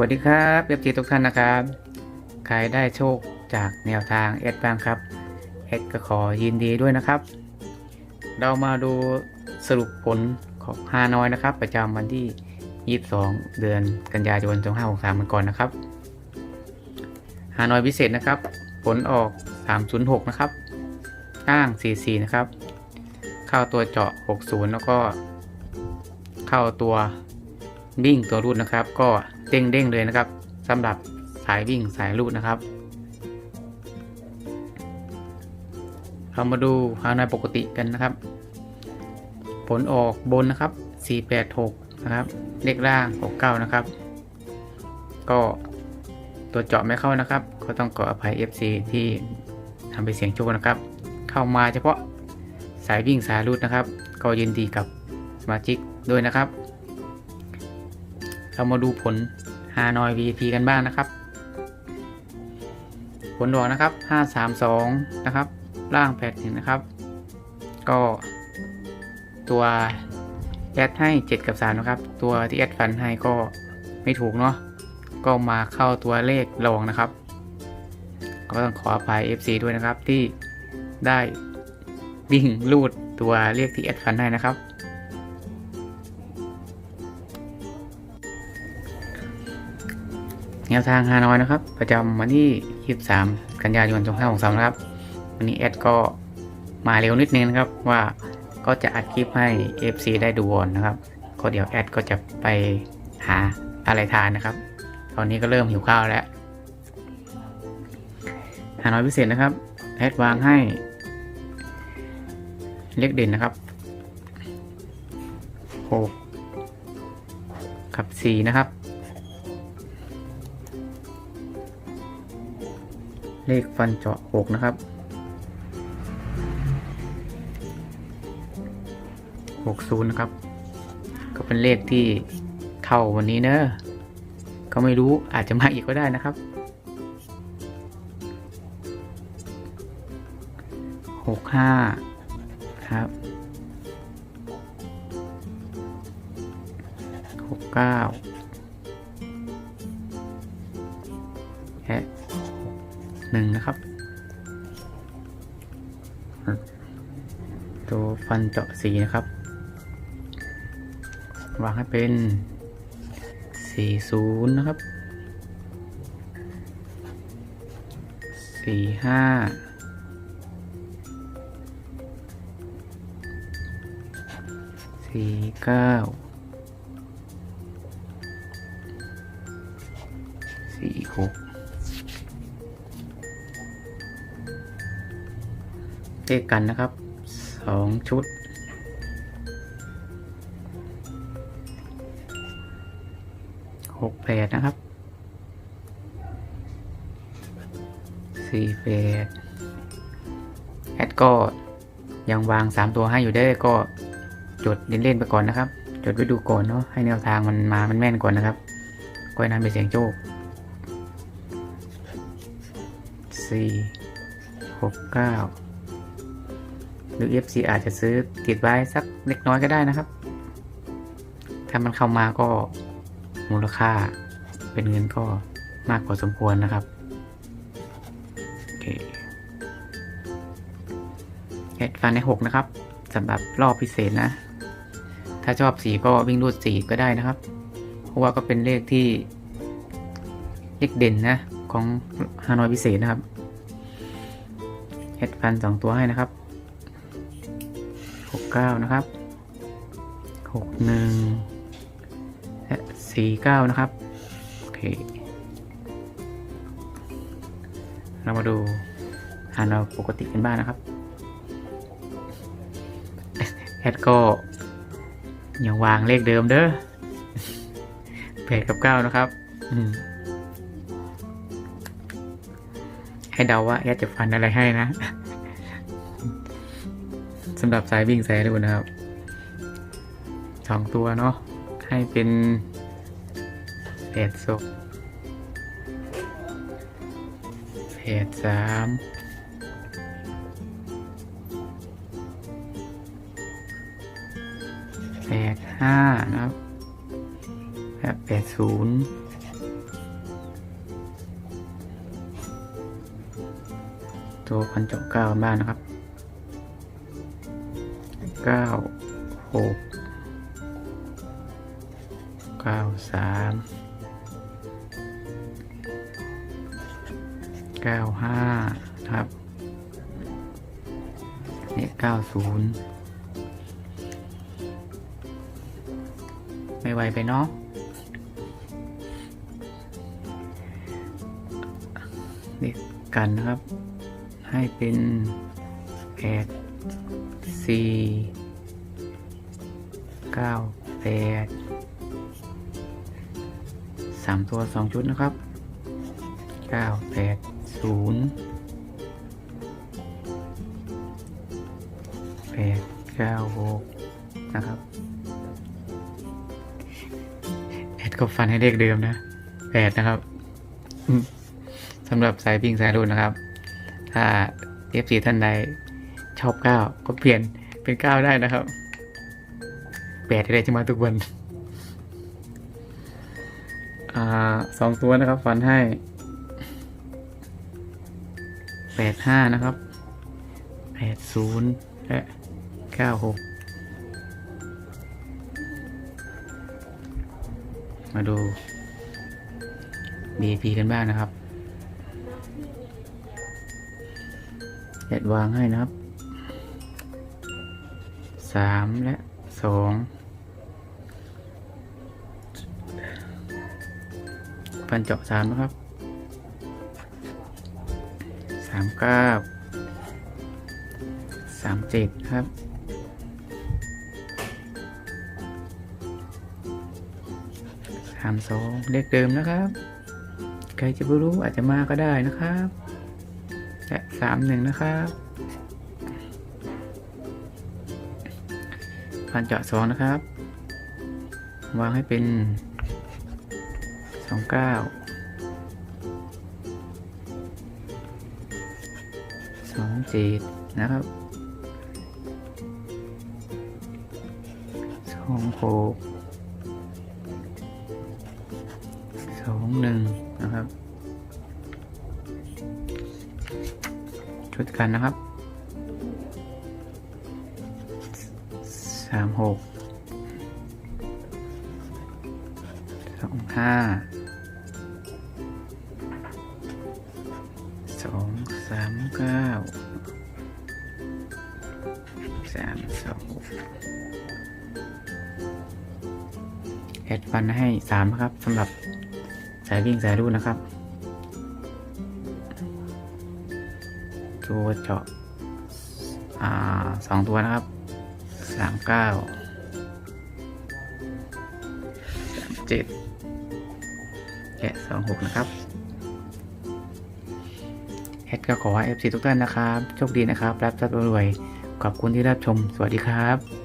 วัสดีครับเอฟซีทุกท่านนะครับใครได้โชคจากแนวทางเอสบ้างครับเอสก็ขอยินดีด้วยนะครับ เรามาดูสรุปผลของฮานอยนะครับ ประจำวันที่ 22 เดือนกันยายน2563มันก่อนนะครับฮานอยพิเศษนะครับ ผลออก 306 นะครับก้าง 44 นะครับ เข้าตัวเจาะ 60 แล้วก็ เข้าตัววิ่งตัวรูดนะครับ ก็ เด้งเด้งเลยนะครับสำหรับสายวิ่งสายรูดนะครับเรามาดูฮานอยปกติกันนะครับ ผลออกบนนะครับ 486 นะครับ เลขล่าง 69 นะครับ ก็ตัวเจาะไม่เข้านะครับ ก็ต้องขออภัย FC ที่ทำไปเสียงโชคนะครับ เข้ามาเฉพาะสายวิ่งสายรูดนะครับ ก็ยินดีกับสมาชิกด้วยนะครับ เรามาดูผลฮานอย VIP กันบ้างนะครับ ผลดอกนะครับ 532 นะครับ ล่าง81นะครับ ก็ตัวแอดให้ 7 กับ3นะครับ ตัวที่แอดฟันให้ก็ไม่ถูกเนาะก็มาเข้าตัวเลขรองนะครับ ก็ต้องขออภัย FC ด้วยนะครับที่ได้วิ่งลูดตัวเลขที่แอดฟันให้นะครับ แนวทางฮานอยนะครับ ประจำวันที่ 23 กันยายน2563นะครับ วันนี้แอดก็มาเร็วนิดนึงนะครับว่าก็จะอัดคลิปให้ FC ได้ดูก่อนนะครับก็เดี๋ยวแอดก็จะไปหาอะไรทานนะครับ ตอนนี้ก็เริ่มหิวข้าวแล้วฮานอยพิเศษนะครับแอดวางให้ เลขเด่นนะครับ6กับ4นะครับ เลขฟันเจาะ6นะครับ60นะครับ ก็เป็นเลขที่เข้าวันนี้เนอะก็ไม่รู้อาจจะมาอีกก็ได้นะครับ65ครับ69และ หนึ่งนะครับ ตัวฟันเจาะสีนะครับ วางให้เป็น40นะครับ45 49 46 เลขกันนะครับ2ชุด หกแปดนะครับ สี่แปดแอดก็ยังวางสามตัวให้อยู่ได้ก็จดเล่นๆไปก่อนนะครับ จดไว้ดูก่อนเนาะให้แนวทางมันมามันแม่นก่อนนะครับก็ให้นำไปเสียงโชคสี่หกเก้า หรือ FC อาจจะซื้อติดไว้สักเล็กน้อยก็ได้นะครับ ถ้ามันเข้ามาก็มูลค่าเป็นเงินก็มากกว่าสมควรนะครับโอเคเอ็ดฟันในหกนะครับสำหรับรอบพิเศษนะ ถ้าชอบสีก็วิ่งรูดสีก็ได้นะครับ เพราะว่าก็เป็นเลขที่เลขเด่นนะของฮานอยพิเศษนะครับเอ็ดฟันสองตัวให้นะครับ เก้านะครับหกหนึ่งและสี่เก้านะครับ โอเค เรามาดูหานเราปกติกันบ้างนะครับแอดก็ยังวางเลขเดิมเด้อแปดกับเก้านะครับให้เดาว่าแอดจะฟันอะไรให้นะ สำหรับสายวิ่งสายเร็นะครับสองตัวเนาะให้เป็นแปดศกแปดสามแปดห้านะครับแบบแปดศูนย์ตัวพันจบเก้าบ้านนะครับ เก้าหกเก้าสามเก้าห้าครับนี่เก้าศูนย์ไม่ไวไปเนาะนี่กันนะครับ ให้เป็นแปดสี่ เก้าแปดสามตัวสองชุดนะครับเก้าแปดศูนย์แปดเก้าหกนะครับแอดก็ฟันให้เลขเดิมนะแปดนะครับสำหรับสายวิ่งสายรุ่นนะครับ ถ้า F4 ท่านใดชอบก้าก็เปลี่ยนเป็นก้าได้นะครับ แปดอะไรจะมาทุกวัน อ่าสองตัวนะครับ ฟันให้แปดห้านะครับแปดศูนย์และเก้าหกมาดู BAP กันบ้างนะครับแอดวางให้นะครับสามและสอง พันเจาะสามนะครับสามเก้าสามเจ็ดครับสามสองเลขเดิมนะครับ ใครจะไม่รู้อาจจะมาก็ได้นะครับและสามหนึ่งนะครับพันเจาะสองนะครับ วางให้เป็น สองเก้าสองเจ็ดนะครับสองหกสองหนึ่งนะครับชุดกันนะครับสามหกสองห้า เก้าสามสองแอดฟันให้สามครับสำหรับสายวิ่งสายรูดนะครับตัวเจาะอ่าสองตัวนะครับสามเก้าสามเจ็ดและสองหกนะครับ ดก็ขอให้ FC ทุกท่านนะครับ โชคดีนะครับ รับทรัพย์รวย ขอบคุณที่รับชม สวัสดีครับ